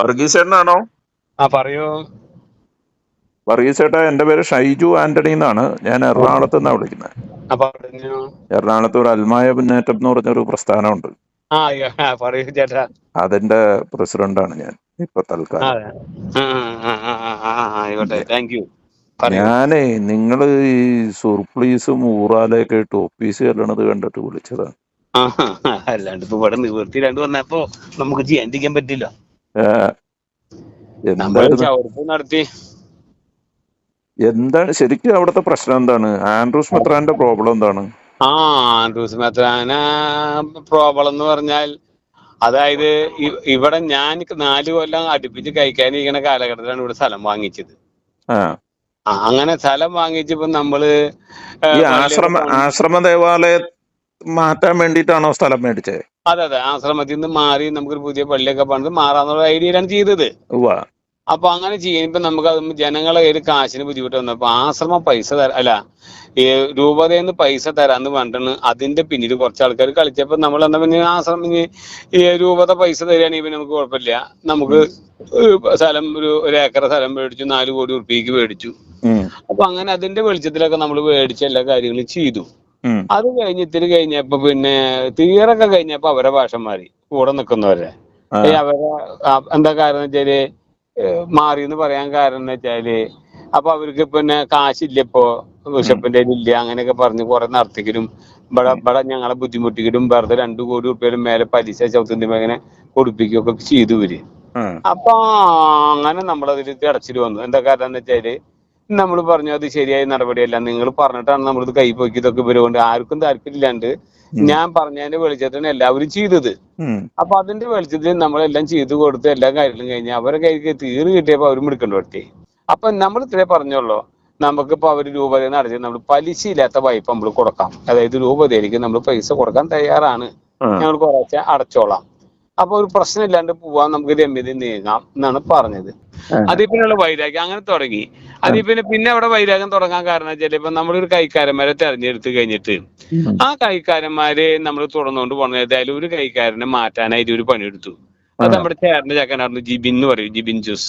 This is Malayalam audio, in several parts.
വർഗീസ് ചേട്ടനാണോ? ആ പറയൂ. വർഗീസേട്ടാ എന്റെ എന്റെ പേര് ഷൈജു ആന്റണി എന്നാണ്. ഞാൻ എറണാകുളത്ത് നിന്നാണ് വിളിക്കുന്നത്. എറണാകുളത്ത് ഒരു അൽമായ മുന്നേറ്റം എന്ന് പറഞ്ഞൊരു പ്രസ്ഥാനമുണ്ട്. അതിന്റെ പ്രസിഡന്റാണ് ഞാൻ ഇപ്പൊ തൽക്കാലം. ഞാനേ നിങ്ങൾ ഈ സുർപ്ലീസും ഊറാലൊക്കെ ഇട്ട് ഓഫീസ് ചെല്ലണത് കണ്ടിട്ട് വിളിച്ചതാ ആ, ആ, അല്ലാണ്ട് ഇപ്പൊ ഇവിടെ നിവൃത്തി രണ്ട് വന്നപ്പോ നമുക്ക് ചെയ്യാണ്ടിരിക്കാൻ പറ്റില്ല. നടത്തി. എന്താണ് ശരിക്കും അവിടുത്തെ പ്രശ്നം എന്താണ്? ആൻഡ്രൂസ് മെത്രാന്റെ പ്രോബ്ലം എന്താണ്? ആ ആൻഡ്രൂസ് മെത്രാന പ്രോബ്ലം എന്ന് പറഞ്ഞാൽ അതായത് ഇവിടെ ഞാൻ നാല് കൊല്ലം അടുപ്പിച്ച് കഴിക്കാനിരിക്കുന്ന കാലഘട്ടത്തിലാണ് ഇവിടെ സ്ഥലം വാങ്ങിച്ചത്. അങ്ങനെ സ്ഥലം വാങ്ങിച്ചപ്പോ നമ്മൾ ആശ്രമ ആശ്രമ ദേവാലയം മാറ്റാൻ വേണ്ടിയിട്ടാണോ സ്ഥലം മേടിച്ചത് അതെ അതെ. ആശ്രമത്തിൽ നിന്ന് മാറി നമുക്കൊരു പുതിയ പള്ളിയൊക്കെ പണിത് മാറാന്നുള്ള ഐഡിയയിലാണ് ചെയ്തത്. അപ്പൊ അങ്ങനെ ചെയ്യുമ്പോ നമുക്ക് അത് ജനങ്ങളെ ഒരു കാശിന് ബുദ്ധിമുട്ട് വന്നപ്പോ ആശ്രമം പൈസ തരാ അല്ല ഈ രൂപതയിൽ പൈസ തരാന്ന് പറഞ്ഞിട്ടാണ് അതിന്റെ പിന്നിൽ കുറച്ച് ആൾക്കാർ കളിച്ചപ്പോ നമ്മൾ എന്താ പിന്നെ ആശ്രമം ഈ രൂപത പൈസ തരികയാണെങ്കിൽ പിന്നെ നമുക്ക് കുഴപ്പമില്ല. നമുക്ക് സ്ഥലം ഒരു ഒരു ഏക്കർ സ്ഥലം മേടിച്ചു നാല് കോടി ഉറുപ്പിക്ക് മേടിച്ചു. അപ്പൊ അങ്ങനെ അതിന്റെ വെളിച്ചത്തിലൊക്കെ നമ്മൾ മേടിച്ച എല്ലാ കാര്യങ്ങളും ചെയ്തു. അത് കഴിഞ്ഞ് ഇത്തിരി കഴിഞ്ഞപ്പോ പിന്നെ തീരൊക്കെ കഴിഞ്ഞപ്പോ അവരെ ഭാഷ മാറി കൂടെ നിൽക്കുന്നവരെ അവരെ എന്താ കാരണം വെച്ചാൽ മാറി എന്ന് പറയാൻ കാരണം എന്ന് വെച്ചാൽ അപ്പൊ അവർക്ക് പിന്നെ കാശില്ല ഇപ്പോ. ബിഷപ്പിന്റെ ഇല്ല അങ്ങനെയൊക്കെ പറഞ്ഞ് കുറെ നടത്തിക്കലും ഇവിടെ ഇവിടെ ഞങ്ങളെ ബുദ്ധിമുട്ടിക്കലും വെറുതെ രണ്ടു കോടി റുപ്യയിലും മേലെ പലിശ ചവിട്ടുന്ന അങ്ങനെ കൊടുപ്പിക്കുകയൊക്കെ ചെയ്തു വരും അപ്പൊ അങ്ങനെ നമ്മളതിൽ അടച്ചിട്ട് വന്നു. എന്താ കാരണം എന്ന് വെച്ചാൽ നമ്മൾ പറഞ്ഞു അത് ശരിയായ നടപടിയല്ല. നിങ്ങൾ പറഞ്ഞിട്ടാണ് നമ്മളിത് കൈ പോക്കിയതൊക്കെ ഇവരുകൊണ്ട് ആർക്കും താല്പര്യമില്ലാണ്ട്. ഞാൻ പറഞ്ഞതിന്റെ വെളിച്ചത്തിന് എല്ലാവരും ചെയ്തത്. അപ്പൊ അതിന്റെ വെളിച്ചത്തിൽ നമ്മളെല്ലാം ചെയ്തു കൊടുത്ത് എല്ലാ കാര്യങ്ങളും കഴിഞ്ഞ് അവരെ കയ്യിൽ തീര് കിട്ടിയപ്പോ അവരും എടുക്കേണ്ടി വരട്ടെ അപ്പൊ നമ്മൾ ഇത്രേ പറഞ്ഞോളൂ നമുക്കിപ്പോ അവർ രൂപതയിൽ നടത്തി നമ്മൾ പലിശ ഇല്ലാത്ത വായ്പ നമ്മൾ കൊടുക്കാം. അതായത് രൂപതയിലേക്ക് നമ്മൾ പൈസ കൊടുക്കാൻ തയ്യാറാണ്. ഞങ്ങൾ കുറച്ച് അടച്ചോളാം. അപ്പൊ ഒരു പ്രശ്നമില്ലാണ്ട് പോവാൻ നമുക്ക് രമ്യത നീങ്ങാം എന്നാണ് പറഞ്ഞത്. അതേപോലെയുള്ള അതിൽ പിന്നെയുള്ള വൈരാഗ്യം അങ്ങനെ തുടങ്ങി. അതിൽ പിന്നെ പിന്നെ അവിടെ വൈരാഗ്യം തുടങ്ങാൻ കാരണം വെച്ചാൽ ഇപ്പൊ നമ്മളൊരു കൈക്കാരന്മാരെ തെരഞ്ഞെടുത്ത് കഴിഞ്ഞിട്ട് ആ കൈക്കാരന്മാരെ നമ്മൾ തുടർന്നുകൊണ്ട് പോകണം ഏതായാലും ഒരു കൈക്കാരനെ മാറ്റാനായിട്ട് ഒരു പണിയെടുത്തു. അത്. നമ്മുടെ ചേട്ടന്റെ ചക്കനായിരുന്നു ജിബിൻ എന്ന് പറയും ജിബിൻ ജ്യൂസ്.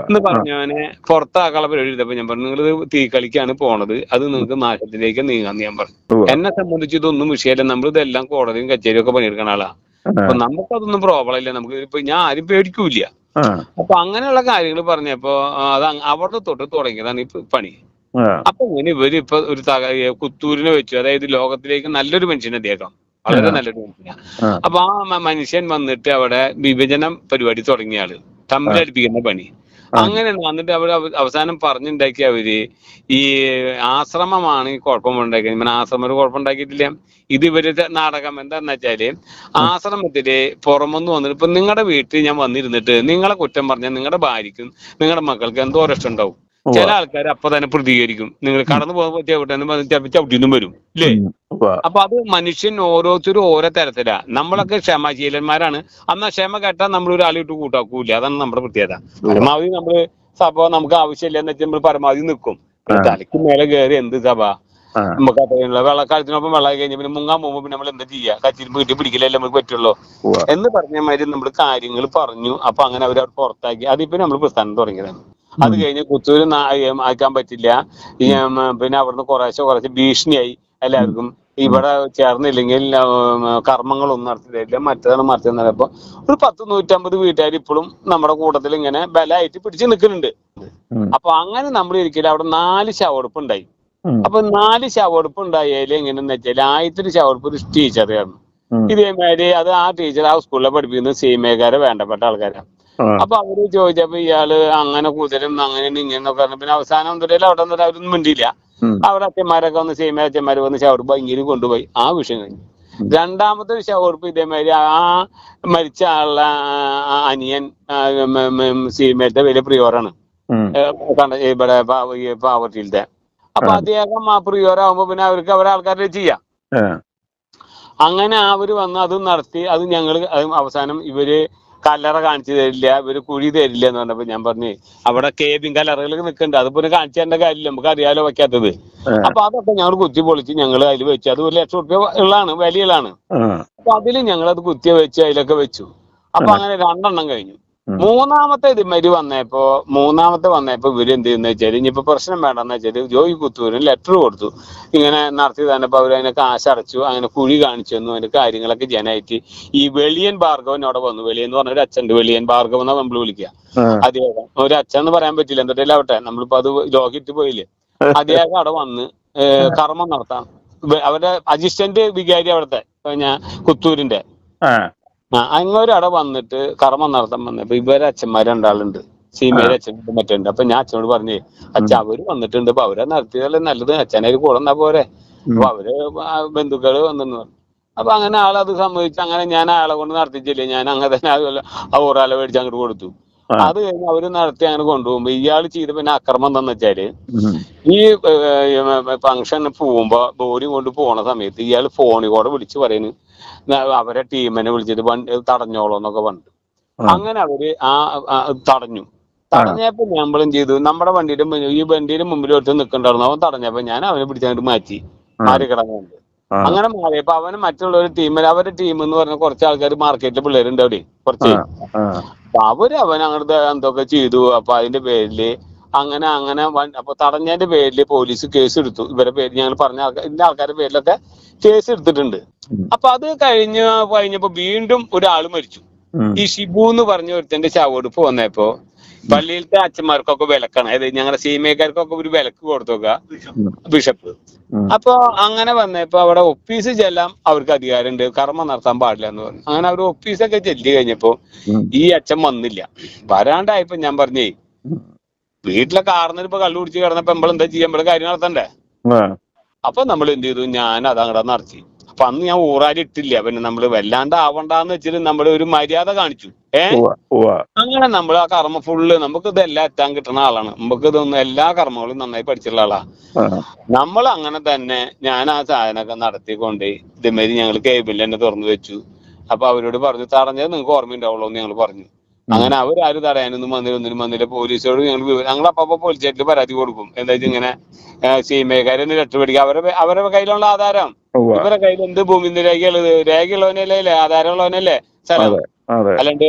എന്ന് പറഞ്ഞവനെ പുറത്താക്കാനുള്ള പരിപാടി എടുത്തപ്പോ ഞാൻ പറഞ്ഞു നിങ്ങൾ തീ കളിക്കാണ് പോണത് അത് നിങ്ങൾക്ക് നാശത്തിലേക്ക് നീങ്ങാന്ന് ഞാൻ പറഞ്ഞു. എന്നെ സംബന്ധിച്ച് ഇതൊന്നും വിഷയമല്ല നമ്മൾ ഇതെല്ലാം കോടതിയും കച്ചേരിയും ഒക്കെ പണിയെടുക്കണ ആളാ. അപ്പൊ നമുക്കതൊന്നും പ്രോബ്ലം ഇല്ല നമുക്ക് ഇപ്പൊ ഞാൻ ആരും പേടിക്കൂല അപ്പൊ അങ്ങനെയുള്ള കാര്യങ്ങൾ പറഞ്ഞപ്പോ അത് അവിടെ തൊട്ട് തുടങ്ങിയതാണ് ഇപ്പൊ പണി. അപ്പൊ ഇങ്ങനെ ഇവർ ഇപ്പൊ ഒരു തക കുത്തൂരിനെ വെച്ചു. അതായത് ലോകത്തിലേക്ക് നല്ലൊരു മനുഷ്യൻ അദ്ദേഹം വളരെ നല്ലൊരു മനുഷ്യനാണ്. അപ്പൊ ആ മനുഷ്യൻ വന്നിട്ട് അവിടെ വിഭജനം പരിപാടി തുടങ്ങിയ ആൾ തമ്മിലടിപ്പിക്കുന്ന പണി. അങ്ങനെ വന്നിട്ട് അവർ അവസാനം പറഞ്ഞുണ്ടാക്കി അവർ ഈ ആശ്രമമാണ് ഈ കുഴപ്പമുണ്ടാക്കിയത്. ഇവൻ ആശ്രമം ഒരു കുഴപ്പമുണ്ടാക്കിയിട്ടില്ല. ഇത് ഇവരുടെ നാടകം എന്താന്ന് വെച്ചാൽ ആശ്രമത്തിൽ പുറമൊന്ന് വന്നിട്ട് ഇപ്പൊ നിങ്ങളുടെ വീട്ടിൽ ഞാൻ വന്നിരുന്നിട്ട് നിങ്ങളെ കുറ്റം പറഞ്ഞാൽ നിങ്ങളുടെ ഭാര്യക്കും നിങ്ങളുടെ മക്കൾക്ക് എന്തോ ഇഷ്ടം ഉണ്ടാവും. ചില ആൾക്കാർ അപ്പൊ തന്നെ പ്രതികരിക്കും. നിങ്ങൾ കടന്നു പോകാൻ പറ്റിയ ചവിട്ടിന്നും വരും. ഇല്ലേ. അപ്പൊ അത് മനുഷ്യൻ ഓരോരുത്തരും ഓരോ തരത്തിലാ. നമ്മളൊക്കെ ക്ഷമാശീലന്മാരാണ്. അന്നാ ക്ഷമ കേട്ടാൽ നമ്മൾ ഒരാളിട്ട് കൂട്ടാക്കൂല അതാണ് നമ്മുടെ പ്രത്യേകത. പരമാവധി നമ്മൾ സഭ നമുക്ക് ആവശ്യമില്ല എന്ന് വെച്ചാൽ നമ്മൾ പരമാവധി നിൽക്കും. തലയ്ക്ക് മേലെ കയറി എന്ത് സഭ? നമുക്ക് അത്രയുള്ള വെള്ളക്കാലത്തിനൊപ്പം വെള്ളം കഴിഞ്ഞ പിന്നെ മുങ്ങാൻ പോകുമ്പോൾ പിന്നെ നമ്മൾ എന്താ ചെയ്യാ? കച്ചിരിപ്പ് കിട്ടി പിടിക്കില്ലല്ലേ നമുക്ക് പറ്റുള്ളൂ. എന്ന് പറഞ്ഞ മാതിരി നമ്മൾ കാര്യങ്ങൾ പറഞ്ഞു. അപ്പൊ അങ്ങനെ അവർ അവിടെ പുറത്താക്കി. അതിപ്പോ നമ്മൾ പ്രസ്ഥാനം തുടങ്ങിയതാണ്. അത് കഴിഞ്ഞ് കുത്തൂര് ആക്കാൻ പറ്റില്ല. പിന്നെ അവിടുന്ന് കുറേശ്ശെ കുറച്ച് ഭീഷണിയായി. എല്ലാവർക്കും ഇവിടെ ചേർന്നില്ലെങ്കിൽ കർമ്മങ്ങളൊന്നും നടത്തില്ല മറ്റേതാണ് മറിച്ചതെന്ന് അപ്പൊ ഒരു പത്ത് നൂറ്റമ്പത് വീട്ടുകാർ ഇപ്പോഴും നമ്മുടെ കൂട്ടത്തിൽ ഇങ്ങനെ ബലമായിട്ട് പിടിച്ചു നിൽക്കുന്നുണ്ട്. അപ്പൊ അങ്ങനെ നമ്മൾ ഇരിക്കില്ല അവിടെ നാല് ശവടുപ്പ് ഉണ്ടായി അപ്പൊ നാല് ശവടുപ്പ് ഉണ്ടായാലും എങ്ങനെയെന്ന് വെച്ചാൽ ആദ്യത്തെ ശവടുപ്പ് ഒരു ടീച്ചറായിരുന്നു ഇതേമാതിരി അത് ആ ടീച്ചർ ആ സ്കൂളിലെ പഠിപ്പിക്കുന്ന സീമേക്കാരെ വേണ്ടപ്പെട്ട ആൾക്കാരാണ്. അപ്പൊ അവർ ചോദിച്ചപ്പോ ഇയാൾ അങ്ങനെ കുതിരും അങ്ങനെ ഇങ്ങനെ പറഞ്ഞു. പിന്നെ അവസാനം എന്തൊരു അവിടെ നിന്നിട്ട് അവരൊന്നും മിണ്ടിയില്ല. അവിടെ അച്ഛന്മാരൊക്കെ വന്ന് സെയിം അച്ഛന്മാര് വന്ന് ഷവർ ഇങ്ങനെ കൊണ്ടുപോയി. ആ വിഷയം കഴിഞ്ഞു. രണ്ടാമത്തെ ഒരു ഷവർപ്പ് ഇതേമാതിരി ആ മരിച്ച ആളുടെ അനിയൻ സീമേറ്റ വലിയ പ്രിയോറാണ്. ഇവിടെ പാവർട്ടിയിലത്തെ അപ്പൊ അദ്ദേഹം ആ പ്രിയോറാകുമ്പോ പിന്നെ അവർക്ക് അവരെ ആൾക്കാരെ ചെയ്യാം. അങ്ങനെ അവർ വന്ന് അത് നടത്തി അത് ഞങ്ങൾ അവസാനം ഇവർ കല്ലറ കാണിച്ചു തരില്ല ഇവർ കുഴി തരില്ല എന്ന് പറഞ്ഞപ്പോ ഞാൻ പറഞ്ഞു അവിടെ കേബിൻ കല്ലറകൾ നിൽക്കുന്നുണ്ട്. അതിപ്പോ കാണിച്ചു തരേണ്ട കാര്യമില്ല നമുക്ക് അറിയാലോ വെക്കാത്തത് അപ്പൊ അതൊക്കെ ഞങ്ങൾ കുത്തി പൊളിച്ച് ഞങ്ങൾ അതിൽ വെച്ചു. അത് ഒരു ലക്ഷം റുപ്യ ഉള്ളതാണ് വിലയിലാണ് അപ്പൊ അതിൽ ഞങ്ങൾ അത് കുത്തിയ വെച്ച് അതിലൊക്കെ വെച്ചു. അപ്പൊ അങ്ങനെ രണ്ടെണ്ണം കഴിഞ്ഞു. മൂന്നാമത്തെ ഇതുമാതിരി വന്നപ്പോ മൂന്നാമത്തെ വന്നപ്പോ ഇവർ എന്ത് ചെയ്യുന്ന വെച്ചാൽ ഇനിയിപ്പോ പ്രശ്നം വേണ്ടെന്ന് വെച്ചാൽ ജോയി കുത്തൂരിന് ലെറ്റർ കൊടുത്തു. ഇങ്ങനെ നടത്തി തന്നപ്പോ അവർ അതിനെ കാശ് അടച്ചു അങ്ങനെ കുഴി കാണിച്ചു തന്നു അതിന്റെ കാര്യങ്ങളൊക്കെ ജനായിട്ട് ഈ വെളിയൻ ഭാർഗവൻ അവിടെ വന്നു. വെളിയൻ എന്ന് പറഞ്ഞ ഒരു അച്ഛന്റെ വെളിയൻ ഭാർഗവൻ എന്നാ നമ്മൾ വിളിക്കുക. അദ്ദേഹം ഒരു അച്ഛൻ എന്ന് പറയാൻ പറ്റില്ല. എന്തൊക്കെ ആവട്ടെ നമ്മളിപ്പോ അത് ലോകിട്ട് പോയില്ലേ? അദ്ദേഹം അവിടെ വന്ന് കർമ്മം നടത്താം. അവരുടെ അസിസ്റ്റന്റ് വികാരി അവിടുത്തെ ഞാൻ കുത്തൂരിന്റെ. ആ. അങ്ങോരും അവിടെ വന്നിട്ട് കർമ്മം നടത്താൻ വന്നപ്പോ ഇവരെ അച്ഛന്മാർ രണ്ടാളുണ്ട്. സീമയുടെ അച്ഛനുണ്ട് മറ്റുണ്ട്. അപ്പൊ ഞാൻ അച്ഛനോട് പറഞ്ഞേ അച്ഛൻ അവർ വന്നിട്ടുണ്ട് അപ്പൊ അവരെ നടത്തിയതല്ലേ നല്ലത്. അച്ഛനെ കൂടെ എന്നാ പോരെ. അപ്പൊ അവർ ബന്ധുക്കൾ വന്നെന്ന് പറഞ്ഞു അപ്പൊ അങ്ങനെ ആളത് സംഭവിച്ചു അങ്ങനെ ഞാൻ ആളെ കൊണ്ട് നടത്തിച്ചില്ലേ? ഞാൻ അങ്ങനെ തന്നെ അതുപോലെ ആ ഊറാല മേടിച്ച് അങ്ങോട്ട് കൊടുത്തു. അത് കഴിഞ്ഞ് അവർ നടത്തി അങ്ങനെ കൊണ്ടുപോകുമ്പോ ഇയാൾ ചെയ്ത പിന്നെ അക്രമം എന്താന്ന് വെച്ചാൽ ഈ ഫംഗ്ഷൻ പോകുമ്പോ ബോഡി കൊണ്ട് പോണ സമയത്ത് ഇയാൾ ഫോണിൽ കൂടെ വിളിച്ച് പറയുന്നു അവരെ ടീമിനെ വിളിച്ചിട്ട് വണ്ടി തടഞ്ഞോളൂ എന്നൊക്കെ പറഞ്ഞു അങ്ങനെ അവർ ആ തടഞ്ഞു. തടഞ്ഞപ്പോ ഞമ്മളും ചെയ്തു? നമ്മുടെ വണ്ടിയുടെ ഈ വണ്ടിയുടെ മുമ്പിൽ ഒരുത്തൻ നിൽക്കണ്ടായിരുന്നു അവൻ തടഞ്ഞപ്പോ ഞാൻ അവനെ പിടിച്ചങ്ങോട്ട് മാറ്റി. ആര് മാറി കിടന്നുണ്ട് അങ്ങനെ മാറിയപ്പോ അവന് മറ്റുള്ള ഒരു ടീമിൽ അവരുടെ ടീം എന്ന് പറഞ്ഞ കുറച്ച് ആൾക്കാർ മാർക്കറ്റിൽ പിള്ളേരുണ്ട് അവിടെ കുറച്ച്. അപ്പൊ അവർ അവൻ അങ്ങനത്തെ എന്തൊക്കെ ചെയ്തു അപ്പൊ അതിന്റെ പേരിൽ അങ്ങനെ അങ്ങനെ അപ്പൊ തടഞ്ഞതിന്റെ പേരിൽ പോലീസ് കേസ് എടുത്തു. ഇവരെ പേര് ഞങ്ങൾ പറഞ്ഞ ആൾക്കാർ ഇന്ന ആൾക്കാരുടെ പേരിലൊക്കെ കേസ് എടുത്തിട്ടുണ്ട്. അപ്പൊ അത് കഴിഞ്ഞ കഴിഞ്ഞപ്പോ വീണ്ടും ഒരാൾ മരിച്ചു. ഈ ഷിബു എന്ന് പറഞ്ഞ ഒരുത്തന്റെ ശവെടുപ്പ് വന്നപ്പോ പള്ളിയിലത്തെ അച്ഛന്മാർക്കൊക്കെ വിലക്കാണ്. അതായത് ഞങ്ങളുടെ സീമയക്കാർക്കൊക്കെ ഒരു വിലക്ക് കൊടുത്തു ഉം. ബിഷപ്പ്. അപ്പൊ അങ്ങനെ വന്നപ്പോ അവിടെ ഒഫീസ് ചെല്ലാം അവർക്ക് അധികാരമുണ്ട്. കർമ്മം നടത്താൻ പാടില്ല എന്ന് പറഞ്ഞു. അങ്ങനെ അവർ ഒഫീസൊക്കെ ചെല്ലി കഴിഞ്ഞപ്പോ. ഈ അച്ഛൻ വന്നില്ല. വരാണ്ടായപ്പോ ഞാൻ പറഞ്ഞേ വീട്ടിലെ കാർന്നിട്ട് ഇപ്പൊ കള്ളു കുടിച്ച് കിടന്നപ്പോ നമ്മൾ എന്താ ചെയ്യാൻ കാര്യം നടത്തണ്ടേ. അപ്പൊ നമ്മൾ എന്ത് ചെയ്തു? ഞാൻ അതങ്ങടെ അങ്ങടെ നടത്തി. അപ്പൊ അന്ന് ഞാൻ ഊറാരി ഇട്ടില്ല. പിന്നെ നമ്മൾ വല്ലാണ്ട് ആവണ്ടാന്ന് വെച്ചിട്ട് നമ്മൾ ഒരു മര്യാദ കാണിച്ചു. ഏ. അങ്ങനെ നമ്മൾ ആ കർമ്മ ഫുള്ള് നമുക്ക് ഇതെല്ലാം എത്താൻ കിട്ടുന്ന ആളാണ്. നമുക്ക് ഇതൊന്നും എല്ലാ കർമ്മങ്ങളും നന്നായി പഠിച്ചിട്ടുള്ള ആളാ. നമ്മൾ അങ്ങനെ തന്നെ ഞാൻ ആ സാധനമൊക്കെ നടത്തിക്കൊണ്ട് ഇതേമാതിരി ഞങ്ങൾ കേബിളിൽ തന്നെ തുറന്നു വെച്ചു. അപ്പൊ അവരോട് പറഞ്ഞു തടഞ്ഞത് നിങ്ങൾക്ക് ഓർമ്മയുണ്ടാവുള്ളൂ എന്ന് ഞങ്ങൾ പറഞ്ഞു. അങ്ങനെ അവരാരും തടയാനൊന്നും വന്നില്ല ഒന്നിനും വന്നില്ല. പോലീസോട് ഞങ്ങൾ ഞങ്ങൾ അപ്പൊ പോലീസ് സ്റ്റേഷനിൽ പരാതി കൊടുക്കും. എന്താ വെച്ചാൽ ഇങ്ങനെ സീമേക്കാരൊന്ന് രക്ഷപ്പെടുക്കുക അവരുടെ അവരുടെ കയ്യിലുള്ള ആധാരം. ഇവരുടെ കയ്യിൽ എന്ത് ഭൂമി രേഖയുള്ളത്? രേഖയുള്ളവനല്ലേ? ആധാരമുള്ളവനല്ലേ? സ്ഥലം. അല്ലാണ്ട്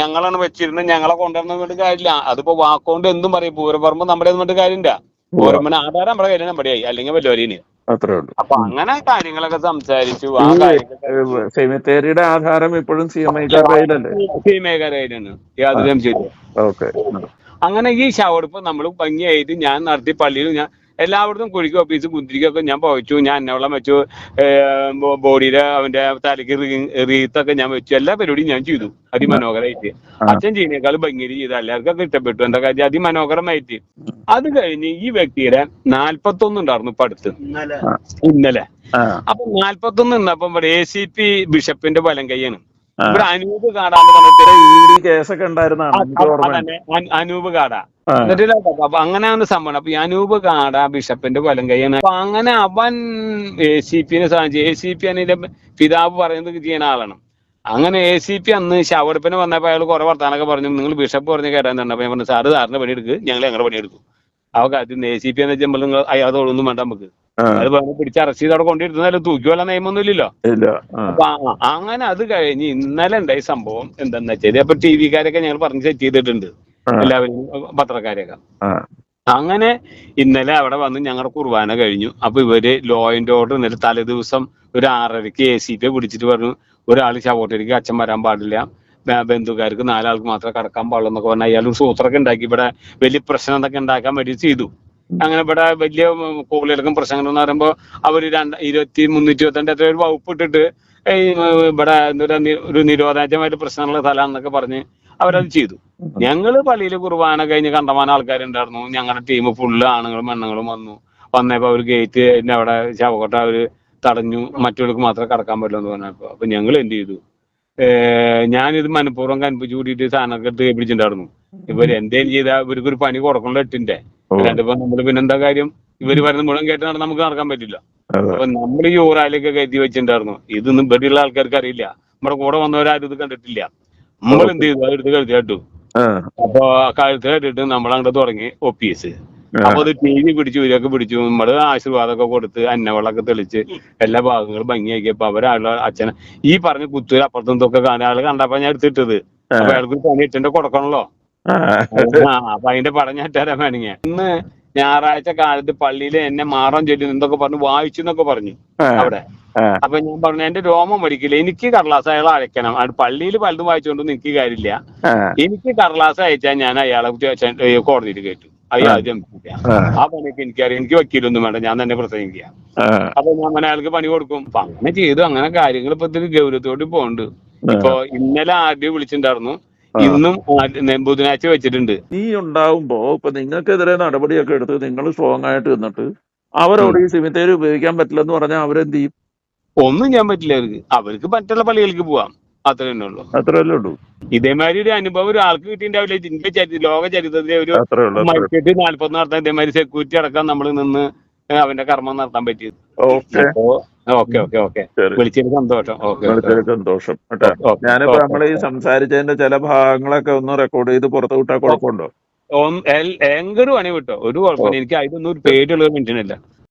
ഞങ്ങളാണ് വെച്ചിരുന്നത്. ഞങ്ങളെ കൊണ്ടുവരണം വേണ്ടി കാര്യമില്ല. അതിപ്പോ വാക്കുകൊണ്ട് എന്തും പറയും. പൂരപ്പറമ്പ് നമ്മുടെ ഒന്നും കാര്യമില്ല. പൂരപ്പന് ആധാരം നമ്മുടെ കയ്യിൽ നമ്മുടെ ആയി അല്ലെങ്കിൽ വല്ലോരിന്. അത്രേ ഉള്ളൂ. അപ്പൊ അങ്ങനെ കാര്യങ്ങളൊക്കെ സംസാരിച്ചു. സെമിത്തേരിയുടെ ആധാരം ഇപ്പോഴും യാതൊരു സംശയമില്ല ഓക്കെ. അങ്ങനെ ഈ ശവടുപ്പ് നമ്മൾ ഭംഗിയായിട്ട് ഞാൻ നടത്തി പള്ളിയിൽ ഞാൻ എല്ലായിടത്തും കുഴിക്ക് ഓഫീസ് കുന്തിരിക്കൊക്കെ ഞാൻ പോയിച്ചു ഞാൻ എണ്ണവെള്ളം വെച്ചു. ബോഡിയിലെ അവന്റെ തലയ്ക്ക് റീത്തൊക്കെ ഞാൻ വെച്ചു. എല്ലാ പരിപാടിയും ഞാൻ ചെയ്തു. അതിമനോഹരമായിട്ട്. അച്ഛൻ ചെയ്യുന്നേക്കാൾ ഭംഗിയിൽ ചെയ്തു. എല്ലാവർക്കൊക്കെ ഇഷ്ടപ്പെട്ടു. എന്താ കാര്യം? അതിമനോഹരമായിട്ട്. അത് കഴിഞ്ഞ് ഈ വ്യക്തിയുടെ നാല്പത്തൊന്ന് ഉണ്ടായിരുന്നു ഇപ്പൊ അടുത്ത് ഇന്നലെ. അപ്പൊ നാല്പത്തൊന്ന് ഉണ്ടപ്പം എ സി പി ബിഷപ്പിന്റെ വലം കൈയാണ്. ഇവിടെ അനൂപ് കാടാന്ന് പറഞ്ഞിട്ട് കേസൊക്കെ അൻ- അനൂപ് കാട. എന്നിട്ട് അപ്പൊ അങ്ങനെയാണ് സംഭവം. അപ്പൊ ഈ അനൂപ് കാട ബിഷപ്പിന്റെ കൊലം കൈയാണ് അപ്പൊ അങ്ങനെ അവൻ എ സി പിനെ സാധിച്ചു എ സി പി അതിന്റെ പിതാവ് പറയുന്നത് ചെയ്യുന്ന ആളാണ്. അങ്ങനെ എ സി പി അന്ന് ശവടുപ്പിന് വന്നപ്പോ അയാൾ കുറെ വർത്താനൊക്കെ പറഞ്ഞു. നിങ്ങൾ ബിഷപ്പ് പറഞ്ഞ് കേട്ടാന്ന് തന്നെ അപ്പൊ ഞാൻ പറഞ്ഞു സാറ് സാറിന്റെ പണിയെടുക്ക് ഞങ്ങൾ ഞങ്ങളുടെ പണിയെടുക്കും അവ കാര്യത്തിൽ എ സി പി എന്ന് വെച്ചാൽ നിങ്ങൾ അയാതൊന്നും വേണ്ട നമുക്ക്. അത് പറഞ്ഞ് പിടിച്ച് അറസ്റ്റ് ചെയ്ത് അവിടെ കൊണ്ടിരുന്നാലും തൂക്കിയുള്ള നിയമമൊന്നും ഇല്ലല്ലോ. ഇല്ല. അപ്പൊ അങ്ങനെ അത് കഴിഞ്ഞ് ഇന്നലെ ഉണ്ടായ സംഭവം എന്താന്ന് വെച്ചാൽ അപ്പൊ ടി വിക്കാരൊക്കെ ഞങ്ങൾ പറഞ്ഞ് സെറ്റ് ചെയ്തിട്ടുണ്ട്. എല്ലാവരും പത്രക്കാരെയൊക്കെ. അങ്ങനെ ഇന്നലെ അവിടെ വന്ന് ഞങ്ങളുടെ കുർബാന കഴിഞ്ഞു. അപ്പൊ ഇവർ ലോ ആൻഡ് ഓർഡർ ഇന്നലെ തലേ ദിവസം ഒരു ആറരയ്ക്ക് എ സി പി പിടിച്ചിട്ട് പറഞ്ഞു ഒരാൾ ശവോട്ടേക്ക് അച്ഛൻ വരാൻ പാടില്ല. ബന്ധുക്കാർക്ക് നാലാൾക്ക് മാത്രമേ കടക്കാൻ പാടുള്ളൂ എന്നൊക്കെ പറഞ്ഞാൽ അയാൾ സൂത്രമൊക്കെ ഉണ്ടാക്കി. ഇവിടെ വലിയ പ്രശ്നം എന്തൊക്കെ ഉണ്ടാക്കാൻ വേണ്ടി ചെയ്തു. അങ്ങനെ ഇവിടെ വലിയ കോളിലടക്കം പ്രശ്നങ്ങൾ എന്ന് പറയുമ്പോൾ അവർ രണ്ട് ഇരുപത്തി മുന്നൂറ്റി ഇരുപത്തിരണ്ട് എത്ര ഒരു വകുപ്പ് ഇട്ടിട്ട് ഇവിടെ ഒരു നിരോധനമായിട്ട് പ്രശ്നമുള്ള സ്ഥലം എന്നൊക്കെ പറഞ്ഞ് അവരത് ചെയ്തു. ഞങ്ങൾ പള്ളിയിൽ കുർബാന കഴിഞ്ഞ് കണ്ടമാനം ആൾക്കാരുണ്ടായിരുന്നു. ഞങ്ങളുടെ ടീം ഫുള്ള് ആണുങ്ങളും പെണ്ണുങ്ങളും വന്നു. വന്നപ്പോ അവർ ഗേറ്റ് അവിടെ ശവക്കോട്ട അവർ തടഞ്ഞു. മറ്റുള്ളവർക്ക് മാത്രമേ കടക്കാൻ പറ്റുള്ളൂ എന്ന് പറഞ്ഞപ്പോ. അപ്പൊ ഞങ്ങൾ എന്ത് ചെയ്തു? ഞാനിത് മനഃപൂർവം കൻപ്പിച്ച് കൂടിയിട്ട് സാധനമൊക്കെ എടുത്ത് കേൾപ്പിച്ചിട്ടുണ്ടായിരുന്നു ഇവർ എന്തേലും ചെയ്താൽ ഇവർക്ക് ഒരു പണി കൊടുക്കണല്ലോ എട്ടിന്റെ. രണ്ടിപ്പോ നമ്മൾ പിന്നെന്താ കാര്യം? ഇവർ പറയുന്ന മുഴുവൻ കേട്ട് നടന്ന് നമുക്ക് നടക്കാൻ പറ്റില്ല. അപ്പൊ നമ്മൾ ഈ ഊറാലൊക്കെ കയറ്റി വെച്ചിട്ടുണ്ടായിരുന്നു. ഇതൊന്നും ഇവിടെയുള്ള ആൾക്കാർക്ക് അറിയില്ല. നമ്മുടെ കൂടെ വന്നവരാരും ഇത് കണ്ടിട്ടില്ല. നമ്മൾ എന്ത് ചെയ്തു? അത് എടുത്ത് കഴുത്തി കേട്ടു. അപ്പൊ കഴുത്ത് കേട്ടിട്ട് നമ്മൾ അങ്ങോട്ട് തുടങ്ങി പി ആ, അപ്പൊ അത് ടി വി പിടിച്ചു ഇവരൊക്കെ പിടിച്ചു. നമ്മൾ ആശീർവാദമൊക്കെ കൊടുത്ത് അന്നവെള്ളമൊക്കെ തെളിച്ച് എല്ലാ ഭാഗങ്ങളും ഭംഗിയാക്കിയപ്പോ അവരാളുടെ അച്ഛനെ. ഈ പറഞ്ഞ കുത്തൂര് അപ്പുറത്തും ഇതൊക്കെ കാണാൻ ആൾ കണ്ടപ്പോ ഞാൻ എടുത്തിട്ടത്. അപ്പൊ അയാൾക്ക് പണി എട്ടിന്റെ കൊടുക്കണല്ലോ? അപ്പൊ അതിന്റെ പടം ഞാൻ ഇട്ടാരാ വേണമെങ്കിൽ ഇന്ന് ഞായറാഴ്ച കാലത്ത് പള്ളിയിൽ എന്നെ മാറാൻ ചൊല്ലി എന്തൊക്കെ പറഞ്ഞു വായിച്ചു എന്നൊക്കെ പറഞ്ഞു അവിടെ. അപ്പൊ ഞാൻ പറഞ്ഞു എന്റെ രോമം പഠിക്കില്ല എനിക്ക് കടലാസ് അയാളെ അയക്കണം പള്ളിയിൽ പലതും വായിച്ചുകൊണ്ടൊന്നും എനിക്ക് കാര്യമില്ല. എനിക്ക് കടലാസ് അയച്ചാൽ ഞാൻ അയാളെ കോടതിയിൽ കയറ്റും ജമിക്കില്ല ആ. പണിയൊക്കെ എനിക്കറിയാം എനിക്ക് വക്കീലൊന്നും വേണ്ട. ഞാൻ തന്നെ പ്രസംഗിക്കാം. അപ്പൊ ഞാൻ അങ്ങനെ അയാൾക്ക് പണി കൊടുക്കും. അപ്പൊ അങ്ങനെ ചെയ്തു. അങ്ങനെ കാര്യങ്ങൾ ഇപ്പൊ ഇത്തിരി ഗൗരവത്തോട് പോണ്ട് ഇപ്പൊ ഇന്നലെ ആദ്യം വിളിച്ചിട്ടുണ്ടായിരുന്നു. ഇന്നും ബുധനാഴ്ച വെച്ചിട്ടുണ്ട്. നീ ഉണ്ടാവുമ്പോ ഇപ്പൊ നിങ്ങൾക്കെതിരെ നടപടിയൊക്കെ എടുത്ത് നിങ്ങൾ സ്ട്രോങ് ആയിട്ട് നിന്നിട്ട് അവരോട് ഈ സിമിത്തേര് ഉപയോഗിക്കാൻ പറ്റില്ലെന്ന് പറഞ്ഞാൽ അവരെന്ത് ചെയ്യും? ഒന്നും ചെയ്യാൻ പറ്റില്ല അവർക്ക്. അവർക്ക് മറ്റുള്ള പള്ളികൾക്ക് പോവാം. അത്ര തന്നെ ഉള്ളൂ. അത്രയല്ലേ ഉള്ളൂ? ഇതേമാതിരി ഒരു അനുഭവം ഒരാൾക്ക് കിട്ടിയിട്ടുണ്ടാവില്ല. ഇതിന്റെ ചരി- ലോക ചരിത്രത്തിലെ ഒരു അത്രേ ഉള്ളൂ അത്രേ ഉള്ളൂ. മരിച്ചിട്ട് നാല്പത് നടത്താൻ ഇതേമാതിരി സെക്യൂരിറ്റി അടക്കം നമ്മൾ നിന്ന് അവന്റെ കർമ്മം നടത്താൻ പറ്റിയത്. ഓക്കെ. Okay okay okay. ശരി. വിളിച്ചതിന് സന്തോഷം. ഓക്കെ വളരെ സന്തോഷം. കേട്ടോ. ഓക്കെ. ഞാനിപ്പോ ഓക്കെ. നമ്മൾ ഈ സംസാരിച്ചതിന്റെ ചില ഭാഗങ്ങളൊക്കെ ഒന്ന് റെക്കോർഡ് ചെയ്ത് പുറത്തു വിട്ടാൽ കുഴപ്പമുണ്ടോ? ഒന്ന് എൽ- പണി വിട്ടോ? ഒരു കുഴപ്പമില്ല. എനിക്ക് അതിലൊന്നും ഒരു പേടിയുള്ള മനുഷ്യനല്ല